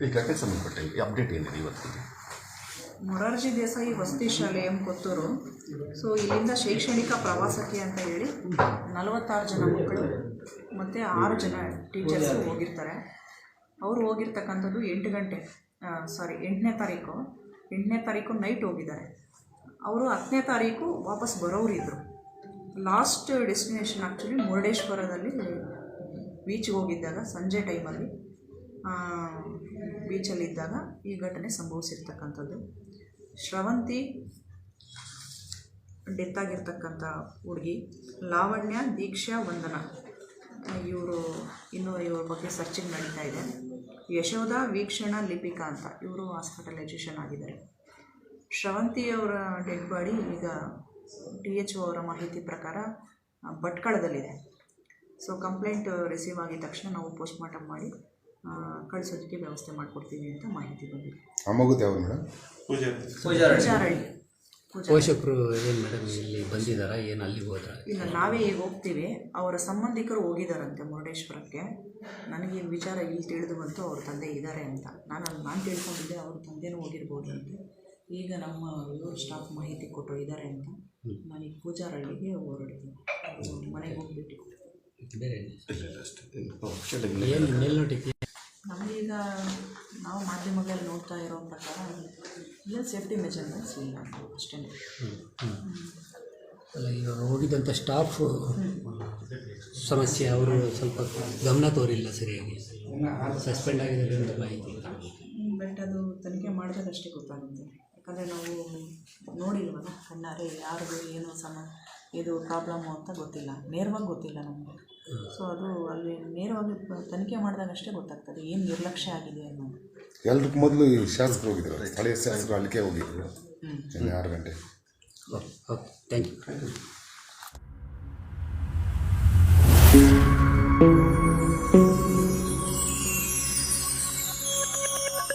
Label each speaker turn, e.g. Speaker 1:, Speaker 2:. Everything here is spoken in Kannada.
Speaker 1: ಈ ಘಟನೆ ಸಂಬಂಧಪಟ್ಟ ಅಪ್ಡೇಟ್ ಏನಿದೆ ಇವತ್ತಿಗೆ?
Speaker 2: ಮೊರಾರ್ಜಿ ದೇಸಾಯಿ ವಸತಿ ಶಾಲೆ ಎಂ ಕೊತ್ತೂರು. ಸೊ ಇಲ್ಲಿಂದ ಶೈಕ್ಷಣಿಕ ಪ್ರವಾಸಕ್ಕೆ ಅಂತ ಹೇಳಿ ನಲವತ್ತಾರು ಜನ ಮಕ್ಕಳು ಮತ್ತು ಆರು ಜನ ಟೀಚರ್ಸ್ ಹೋಗಿರ್ತಾರೆ. ಅವರು ಹೋಗಿರ್ತಕ್ಕಂಥದ್ದು ಎಂಟು ಗಂಟೆ ಸಾರಿ ಎಂಟನೇ ತಾರೀಕು. ಎಂಟನೇ ತಾರೀಕು ನೈಟ್ ಹೋಗಿದ್ದಾರೆ. ಅವರು ಹತ್ತನೇ ತಾರೀಕು ವಾಪಸ್ ಬರೋರು ಇದ್ದರು ಲಾಸ್ಟ್ ಡೆಸ್ಟಿನೇಷನ್ ಆ್ಯಕ್ಚುಲಿ ಮುರುಡೇಶ್ವರದಲ್ಲಿ ಬೀಚ್ಗೆ ಹೋಗಿದ್ದಾಗ ಸಂಜೆ ಟೈಮಲ್ಲಿ ಬೀಚಲ್ಲಿದ್ದಾಗ ಈ ಘಟನೆ ಸಂಭವಿಸಿರ್ತಕ್ಕಂಥದ್ದು. ಶ್ರವಂತಿ ಡೆತ್ ಆಗಿರ್ತಕ್ಕಂಥ ಹುಡುಗಿ ಲಾವಣ್ಯ ದೀಕ್ಷಾ ವಂದನ. ಇವರು ಇನ್ನೂ ಇವ್ರ ಬಗ್ಗೆ ಸರ್ಚಿಂಗ್ ನಡೀತಾ ಇದೆ. ಯಶೋಧ ವೀಕ್ಷಣ ಲಿಪಿಕಾ ಅಂತ ಇವರು ಹಾಸ್ಪಿಟಲೈಸೇಷನ್ ಆಗಿದ್ದಾರೆ. ಶ್ರವಂತಿಯವರ ಡೆಡ್ ಬಾಡಿ ಈಗ ಟಿ ಎಚ್ ಅವರ ಮಾಹಿತಿ ಪ್ರಕಾರ ಭಟ್ಕಳದಲ್ಲಿದೆ. ಸೊ, ಕಂಪ್ಲೇಂಟ್ ರಿಸೀವ್ ಆಗಿದ ತಕ್ಷಣ ನಾವು ಪೋಸ್ಟ್ಮಾರ್ಟಮ್ ಮಾಡಿ ಕಳಿಸೋದಕ್ಕೆ ವ್ಯವಸ್ಥೆ ಮಾಡಿಕೊಡ್ತೀವಿ ಅಂತ ಮಾಹಿತಿ ಬಂದಿದೆ.
Speaker 3: ಆ ಮಗುದು ಯಾವ್ದು ಮೇಡಮ್?
Speaker 2: ಪೂಜಾರಳ್ಳಿ ಪೂಜಾ
Speaker 4: ಪೋಷಕರು ಏನು ಮೇಡಮ್ ಇಲ್ಲಿ ಬಂದಿದ್ದಾರಾ ಏನು ಅಲ್ಲಿಗೆ ಹೋದ್ರ?
Speaker 2: ಇಲ್ಲ ನಾವೇ ಈಗ ಹೋಗ್ತೀವಿ. ಅವರ ಸಂಬಂಧಿಕರು ಹೋಗಿದ್ದಾರಂತೆ ಮುರುಡೇಶ್ವರಕ್ಕೆ. ನನಗೆ ಈ ವಿಚಾರ ಇಲ್ಲಿ ತಿಳಿದು ಬಂತು ಅವ್ರ ತಂದೆ ಇದ್ದಾರೆ ಅಂತ. ನಾನು ನಾನು ತಿಳ್ಕೊಂಡಿದ್ದೆ ಅವ್ರ ತಂದೆನೂ ಹೋಗಿರ್ಬೋದಂತೆ. ಅಂತ ಈಗ ನಮ್ಮ ಇವರು ಸ್ಟಾಫ್ ಮಾಹಿತಿ ಕೊಟ್ಟರು ಇದ್ದಾರೆ ಅಂತ. ಮನೆ ಪೂಜಾರಳ್ಳಿಗೆ ಹೊರಡಿದ್ದೆ ಅವ್ರ ಮನೆಗೆ ಹೋಗ್ಬಿಟ್ಟು.
Speaker 4: ಬೇರೆ ಏನು ಮೇಲ್ನೋಟಕ್ಕೆ
Speaker 2: ನಮಗೀಗ ನಾವು ಮಾಧ್ಯಮಗಳಲ್ಲಿ ನೋಡ್ತಾ ಇರೋ ಪ್ರಕಾರ ಇಲ್ಲ ಸೇಫ್ಟಿ ಮೆಜರ್ಮೆಂಟ್ಸ್ ಇಲ್ಲ ಅಷ್ಟೇ.
Speaker 4: ಅಲ್ಲ ಇವಾಗ ಹೋಗಿದ್ದಂಥ ಸ್ಟಾಫ್ ಸಮಸ್ಯೆ ಅವರು ಸ್ವಲ್ಪ ಗಮನ ತೋರಿಲ್ಲ ಸರಿಯಾಗಿ. ಸಸ್ಪೆಂಡ್ ಆಗಿದ್ದಾರೆ ಅಂತ ಮಾಹಿತಿ.
Speaker 2: ಬಟ್ ಅದು ತನಿಖೆ ಮಾಡಿದಾಗ ಅಷ್ಟೇ ಗೊತ್ತಾಗುತ್ತೆ. ಯಾಕಂದರೆ ನಾವು ನೋಡಿಲ್ವಲ್ಲ ಕಣ್ಣಾರೆ ಯಾರಿಗೂ ಏನು ಸಮ ಇದು ಪ್ರಾಬ್ಲಮ್ಮು ಅಂತ ಗೊತ್ತಿಲ್ಲ. ನೇರವಾಗಿ ಗೊತ್ತಿಲ್ಲ ನಮಗೆ. ಸೊ ಅದು ಅಲ್ಲಿ ನೇರವಾಗಿ ತನಿಖೆ ಮಾಡಿದಾಗ ಅಷ್ಟೇ ಗೊತ್ತಾಗ್ತದೆ. ಏನು ನಿರ್ಲಕ್ಷ್ಯ ಆಗಿದೆ ಅನ್ನೋದು.
Speaker 3: ಎಲ್ರಿಗೂ ಮೊದಲು ಈ ಶಾಸಕರು ಹೋಗಿದ್ರು. ಸ್ಥಳೀಯ ಶಾಸಕರು ಅಲ್ಲಿಗೆ ಹೋಗಿದ್ರು. ಇಲ್ಲಿ ಆರು ಗಂಟೆ.
Speaker 4: ಓಕೆ. Thank you